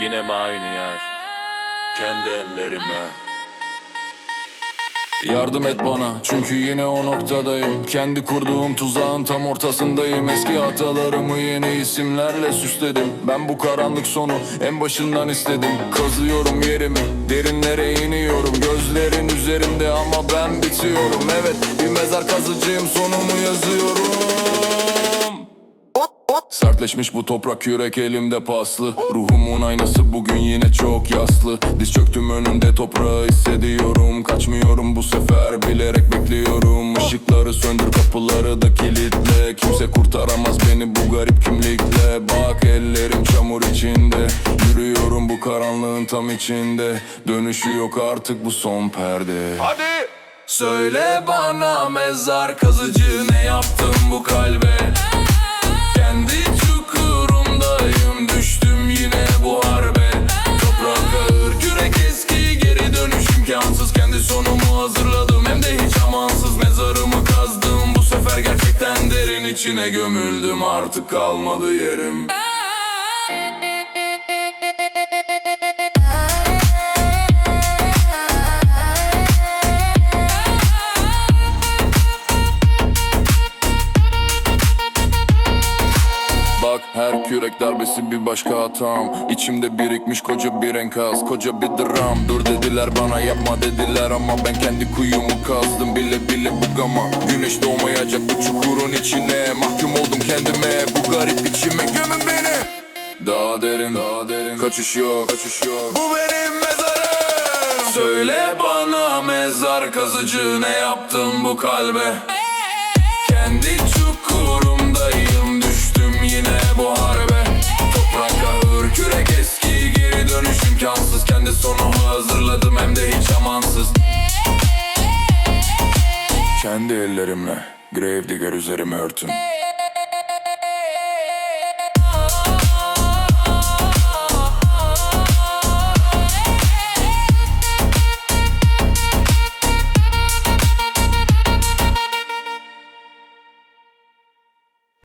Yine mi aynı yer? Kendi ellerime Yardım et bana çünkü yine o noktadayım. Kendi kurduğum tuzağın tam ortasındayım. Eski hatalarımı yeni isimlerle süsledim. Ben bu karanlık sonu en başından istedim. Kazıyorum yerimi derinlere iniyorum. Gözlerin üzerinde ama ben bitiyorum. Evet bir mezar kazıcıyım sonumu yazıyorum Sertleşmiş bu toprak yürek elimde paslı. Ruhumun aynası bugün yine çok yaslı. Diz çöktüm önünde toprağı hissediyorum. Kaçmıyorum bu sefer bilerek bekliyorum. Işıkları söndür kapıları da kilitle. Kimse kurtaramaz beni bu garip kimlikle. Bak ellerim çamur içinde. Yürüyorum bu karanlığın tam içinde. Dönüşü yok artık bu son perde. Hadi! Söyle bana mezar kazıcı ne yaptın bu kalbe sonumu hazırladım hem de hiç amansız. Mezarımı kazdım. Bu sefer gerçekten derin içine gömüldüm. Artık kalmadı yerim her kürek darbesi bir başka hatam. İçimde birikmiş koca bir enkaz Koca bir dram. Dur dediler bana yapma dediler Ama ben kendi kuyumu kazdım. Bile bile bu gama Güneş doğmayacak bu çukurun içine. Mahkum oldum kendime Bu garip içime gömün beni. Daha derin daha derin. Kaçış yok kaçış yok. Bu benim mezarım. Söyle bana mezar kazıcı Ne yaptın bu kalbe? Kendi düştüm yine bu harbe. Toprak ağır kürek eski geri dönüş imkansız. Kendi sonumu hazırladım hem de hiç amansız. Kendi ellerimle Gravedigger üzerime örtün